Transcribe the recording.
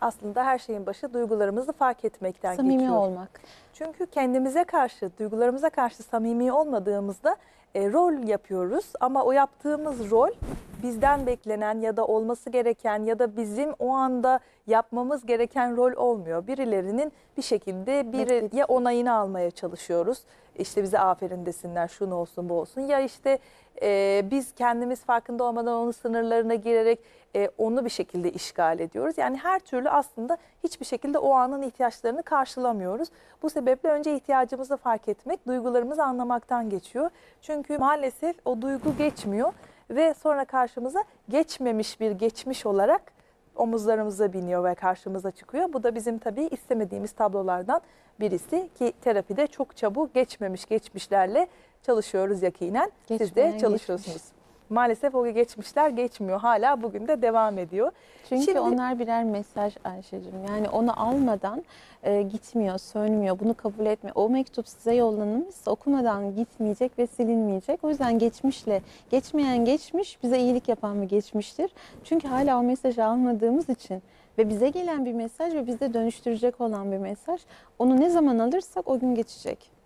aslında her şeyin başı duygularımızı fark etmekten Samimi geçiyor. olmak. Çünkü kendimize karşı, duygularımıza karşı samimi olmadığımızda e, rol yapıyoruz. Ama o yaptığımız rol bizden beklenen ya da olması gereken ya da bizim o anda yapmamız gereken rol olmuyor. Birilerinin bir şekilde biri Bekletiyor. ya onayını almaya çalışıyoruz. İşte bize aferin desinler, şunu olsun bu olsun. Ya işte e, biz kendimiz farkında olmadan onun sınırlarına girerek e, onu bir şekilde işgal ediyoruz. Yani her türlü aslında hiçbir şekilde o anın ihtiyaçlarını karşılamıyoruz. Bu sebeple önce ihtiyacımızı fark etmek, duygularımızı anlamaktan geçiyor. Çünkü maalesef o duygu geçmiyor ve sonra karşımıza geçmemiş bir geçmiş olarak omuzlarımıza biniyor ve karşımıza çıkıyor. Bu da bizim tabii istemediğimiz tablolardan birisi ki terapide çok çabuk geçmemiş geçmişlerle çalışıyoruz yakinen. Siz de Geçmeyen çalışıyorsunuz. Maalesef o geçmişler geçmiyor. Hala bugün de devam ediyor. Çünkü Şimdi- onlar birer mesaj Ayşe'cim. Yani onu almadan e, gitmiyor, sönmüyor, bunu kabul etmiyor. O mektup size yollanılmışsa okumadan gitmeyecek ve silinmeyecek. O yüzden geçmişle, geçmeyen geçmiş bize iyilik yapan bir geçmiştir. Çünkü hala o mesajı almadığımız için ve bize gelen bir mesaj ve bizde dönüştürecek olan bir mesaj. Onu ne zaman alırsak o gün geçecek.